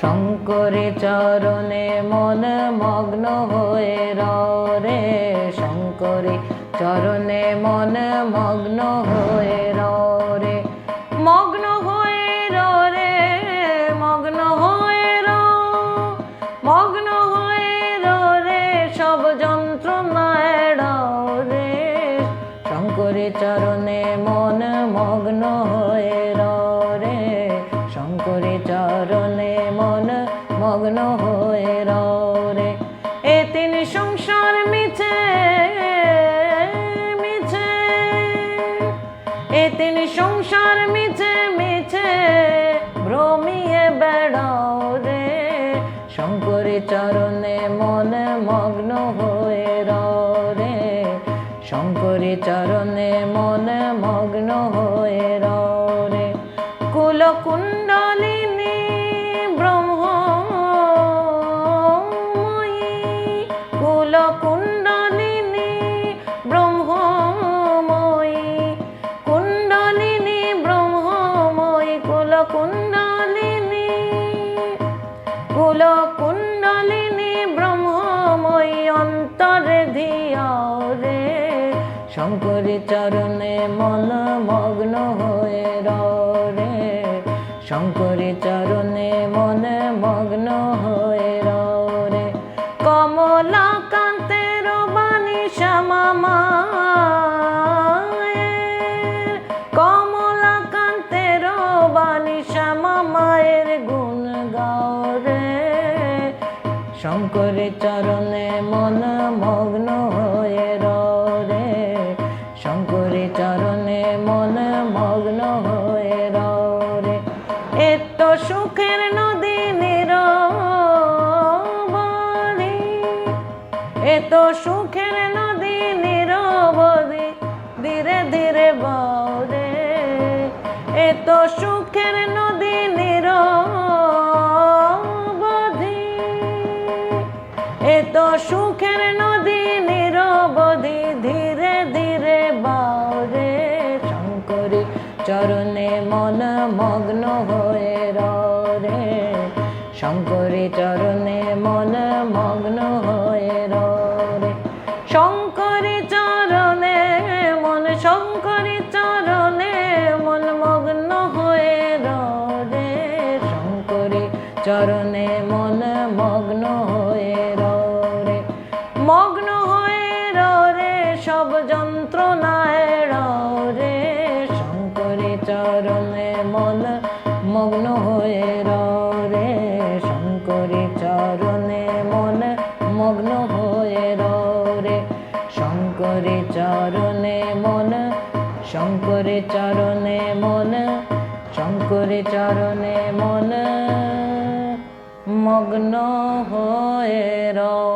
শঙ্করে চরণে মন মগ্ন হয়ে রে। শঙ্করে চরণে মন মগ্ন হয়ে রে। মগ্ন হয়ে রে, মগ্ন হয়ে মগ্ন হয়ে রে, সব যন্ত্রণায় রে। শঙ্করে চরণে মন মগ্ন হয়ে রে মন মগ্ন হয়ে রে এ তিনি সংসার মিছে মিছে। এ তিনি সংসার মিছে মিছে। ভ্রমিয়ে বেড়াও রে। শঙ্করে চরণে মন মগ্ন হয়ে রে শঙ্করে চরণে মন মগ্ন কুল কুণ্ডলিনী ব্রহ্মময়ী অন্তরে ধিয়াও রে। শঙ্করী চরণে মন মগ্ন হয়ে রে। শঙ্করী চরণে মন মগ্ন হয়ে রে। কমলা কান্তের বাণী শ্যামা শঙ্করে চরণে মন মগ্ন হয়ে রে। শঙ্করে চরণে মন মগ্ন হয়ে রে। এত সুখের নদী নিরবধি এত সুখের নদী নিরবধি ধীরে ধীরে বরে এত সুখের নদী এত সুখের নদী নিরবধি ধীরে ধীরে বাউরে শঙ্করী চরণে মন মগ্ন হয়ে রে। শঙ্করী চরণে মন মগ্ন হয়ে রে। শঙ্করী চরণে মন, শঙ্করী চরণে মন মগ্ন হয়ে রে। শঙ্করী চরণে মন মগ্ন মগ্ন হয়ে রে, সব যন্ত্রণায় রে। শঙ্করী চরণে মন মগ্ন হয়ে রে, শঙ্করী চরণে মন মগ্ন হয়ে রে। শঙ্করী চরণে মন শঙ্করী চরণে মন শঙ্করী চরণে মন মগ্ন হয়ে র